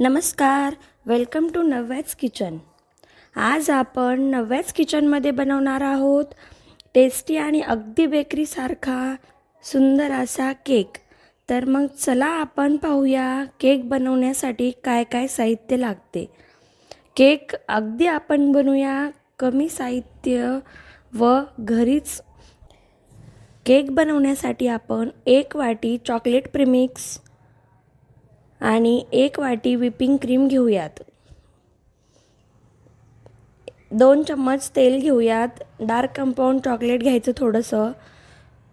नमस्कार welcome to नव्याच kitchen आज आपण नव्याच किचनमध्ये बनवणार आहोत टेस्टी आणि अगदी बेकरीसारखा सुंदर असा केक तर मग चला आपण पाहूया केक बनवण्यासाठी काय काय साहित्य लागते. केक अगदी आपण बनवूया कमी साहित्य व घरीच. केक बनवण्यासाठी आपण एक वाटी चॉकलेट प्रिमिक्स आणि एक वाटी व्हिपिंग क्रीम घेऊयात. दोन चम्मच तेल घेऊयात. डार्क कंपाऊंड चॉकलेट घ्यायचं थोडंसं.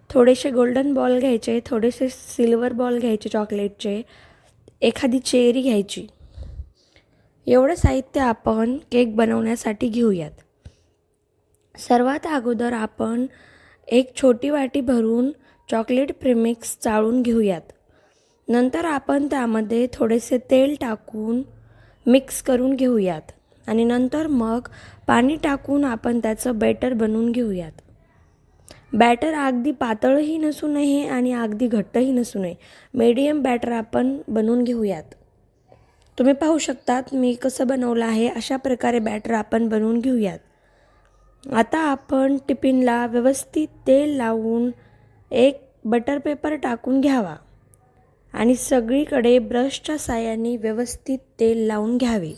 थोडेसे गोल्डन बॉल घ्यायचे थोडेसे सिल्वर बॉल घ्यायचे चॉकलेटचे. एखादी चेरी घ्यायची. एवढं साहित्य आपण केक बनवण्यासाठी घेऊयात. सर्वात अगोदर आपण एक छोटी वाटी भरून चॉकलेट प्रेमिक्स चाळून घेऊयात. नंतर आपण त्यामध्ये थोडेसे तेल टाकून मिक्स करून घेऊयात. आणि नंतर मग पाणी टाकून आपण त्याचं बॅटर बनवून घेऊयात. बॅटर अगदी पातळही नसू नये आणि अगदी घट्टही नसू नये. मीडियम बॅटर आपण बनवून घेऊयात. तुम्ही पाहू शकतात मी कसं बनवलं आहे अशा प्रकारे बॅटर आपण बनवून घेऊयात. आता आपण टिफिनला व्यवस्थित तेल लावून एक बटर पेपर टाकून घ्यावा. आणि सगळीकडे ब्रशच्या साह्याने व्यवस्थित तेल लावून घ्यावे.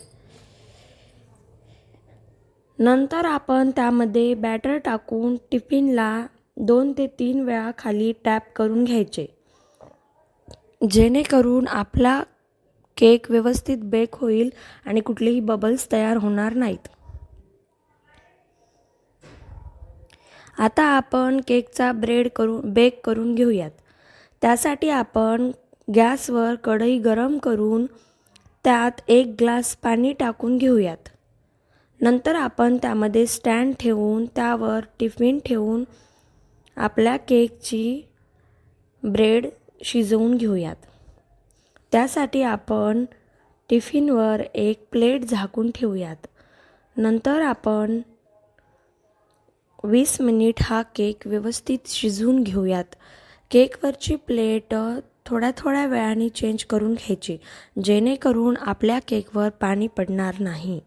नंतर आपण त्यामध्ये बॅटर टाकून टिफिनला दोन ते तीन वेळा खाली टॅप करून घ्यायचे. जेणेकरून आपला केक व्यवस्थित बेक होईल आणि कुठलेही बबल्स तयार होणार नाहीत. आता आपण केकचा ब्रेड करून बेक करून घेऊयात. त्यासाठी आपण गॅसवर कढई गरम करून त्यात एक ग्लास पाणी टाकून घेऊयात. नंतर आपण त्यामध्ये स्टँड ठेवून त्यावर टिफिन ठेवून आपल्या केकची ब्रेड शिजवून घेऊयात. त्यासाठी आपण टिफिनवर एक प्लेट झाकून ठेवूयात. नंतर आपण वीस मिनिट हा केक व्यवस्थित शिजवून घेऊयात. केकवरची प्लेट थोड्या थोड्या वेळाने चेंज करून घ्यायची जेणेकरून आपल्या केकवर पाणी पडणार नाही.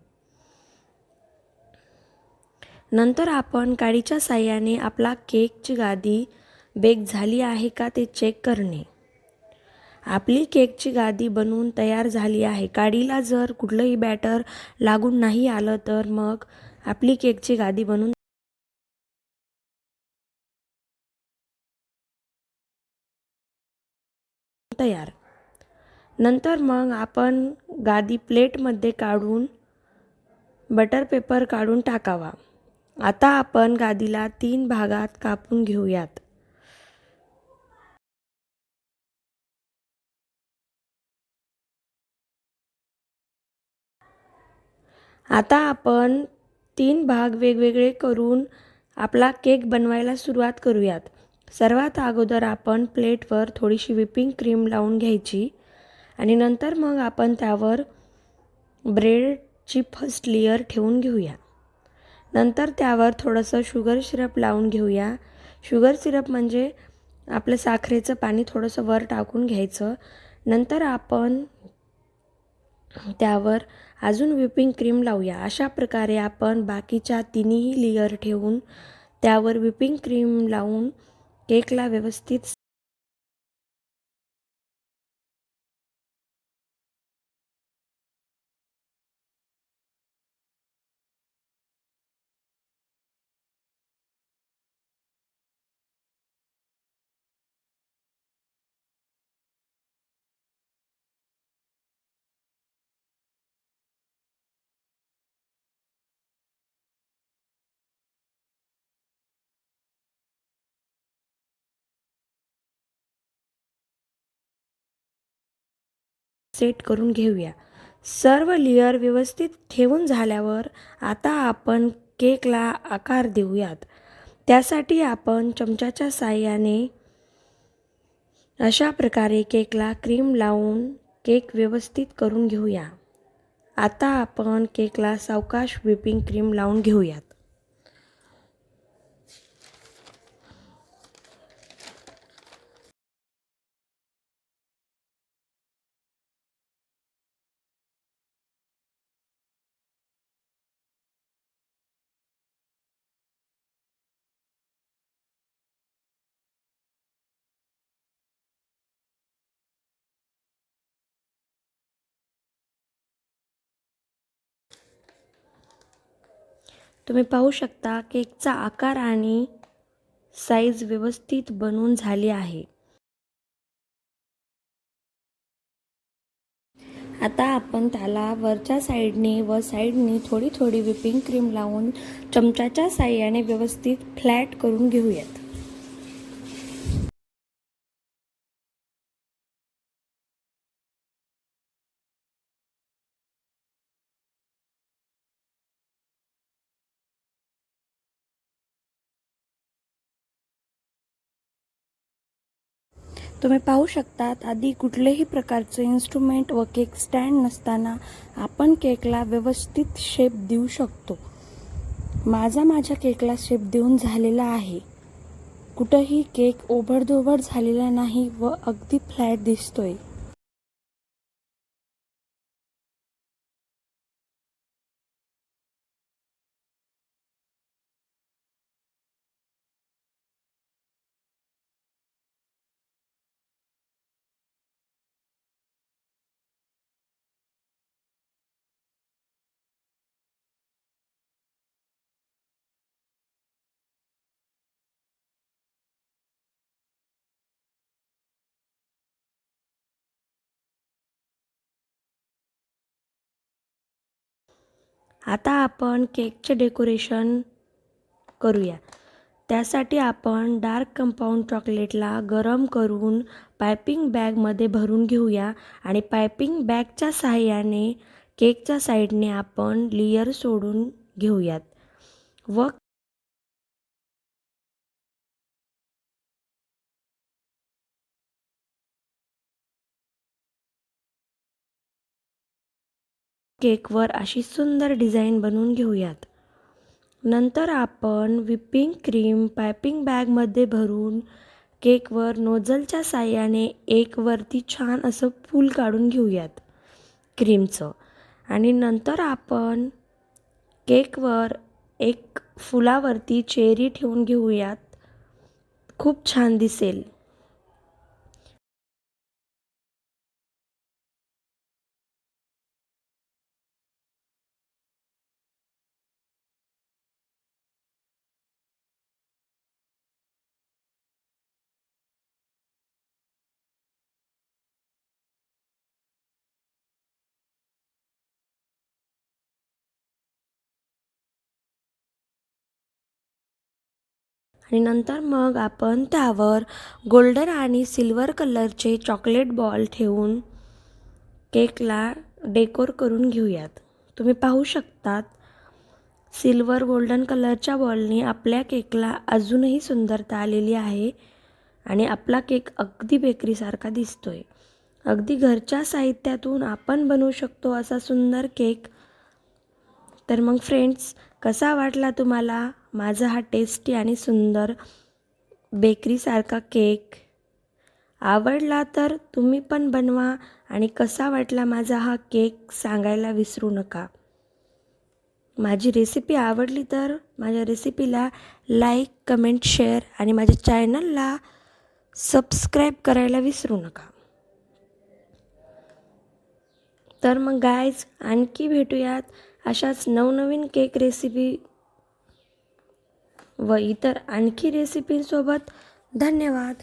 नंतर आपण काडीच्या साह्याने आपला केकची गादी बेक झाली आहे का ते चेक करणे. आपली केकची गादी बनवून तयार झाली आहे. काडीला जर कुठलंही बॅटर लागून नाही आलं तर मग आपली केकची गादी बनवून तयार. नंतर मग आपण गादी प्लेटमध्ये काढून बटर पेपर काढून टाकावा. आता आपण गादीला तीन भागात कापून घेऊयात. आता आपण तीन भाग वेगवेगळे करून आपला केक बनवायला सुरुवात करूयात. सर्वात अगोदर आपण प्लेटवर थोडीशी व्हिपिंग क्रीम लावून घ्यायची आणि नंतर मग आपण त्यावर ब्रेडची फर्स्ट लेअर ठेवून घेऊया. नंतर त्यावर थोडंसं शुगर सिरप लावून घेऊया. शुगर सिरप म्हणजे आपलं साखरेचं पाणी थोडंसं वर टाकून घ्यायचं. नंतर आपण त्यावर अजून व्हिपिंग क्रीम लावूया. अशा प्रकारे आपण बाकीच्या तिन्ही लेअर ठेवून त्यावर व्हिपिंग क्रीम लावून केकला व्यवस्थित सेट करून घेऊया. सर्व लेअर व्यवस्थित ठेवून झाल्यावर आता आपण केकला आकार देऊयात. त्यासाठी आपण चमच्याच्या साह्याने अशा प्रकारे केकला क्रीम लावून केक व्यवस्थित करून घेऊया. आता आपण केकला सावकाश व्हिपिंग क्रीम लावून घेऊयात. तुम्ही पाहू शकता केकचा आकार आणि साईज व्यवस्थित बनवून झाली आहे. आता आपण त्याला वरच्या साईडने व साईडने थोडी थोडी व्हिपिंग क्रीम लावून चमच्याच्या साह्याने व्यवस्थित फ्लॅट करून घेऊयात. तुम्ही पाहू शकतात आधी कुठलेही प्रकारचे इन्स्ट्रुमेंट व केक स्टँड नसताना आपण केकला व्यवस्थित शेप देऊ शकतो. माझा माझ्या केकला शेप देऊन झालेला आहे. कुठंही केक ओबडधोबड झालेला नाही व अगदी फ्लॅट दिसतोय. आता आपण केकचे डेकोरेशन करूया. त्यासाठी आपण डार्क कंपाऊंड चॉकलेटला गरम करून पायपिंग बॅगमध्ये भरून घेऊया आणि पायपिंग बॅगच्या सहाय्याने केकच्या साईडने आपण लेयर सोडून घेऊयात. व केकवर अशी सुंदर डिझाईन बनवून घेऊयात. नंतर आपण व्हिपिंग क्रीम पायपिंग बॅगमध्ये भरून केकवर नोझलच्या साह्याने एक वरती छान असं फूल काढून घेऊयात क्रीमचं. आणि नंतर आपण केकवर एक फुलावरती चेरी ठेवून घेऊयात. खूप छान दिसेल. आणि नंतर मग आपण त्यावर गोल्डन आणि सिल्वर कलरचे चॉकलेट बॉल ठेवून केकला डेकोर करून घेऊयात. तुम्ही पाहू शकतात सिल्वर गोल्डन कलरच्या बॉलने आपल्या केकला अजूनही सुंदरता आलेली आहे आणि आपला केक अगदी बेकरीसारखा दिसतोय. अगदी घरच्या साहित्यातून आपण बनवू शकतो असा सुंदर केक. तर मग फ्रेंड्स कसा वाटला तुम्हाला? माझा हा टेस्टी आणि सुंदर बेकरीसारखा केक आवडला तर तुम्ही पण बनवा आणि कसा वाटला माझा हा केक सांगायला विसरू नका. माझी रेसिपी आवडली तर माझ्या रेसिपीला लाईक कमेंट शेअर आणि माझ्या चॅनलला सबस्क्राईब करायला विसरू नका. तर मग गायज आणखी भेटूयात अशाच नवनवीन केक रेसिपी व इतर आणखी रेसिपींसोबत धन्यवाद.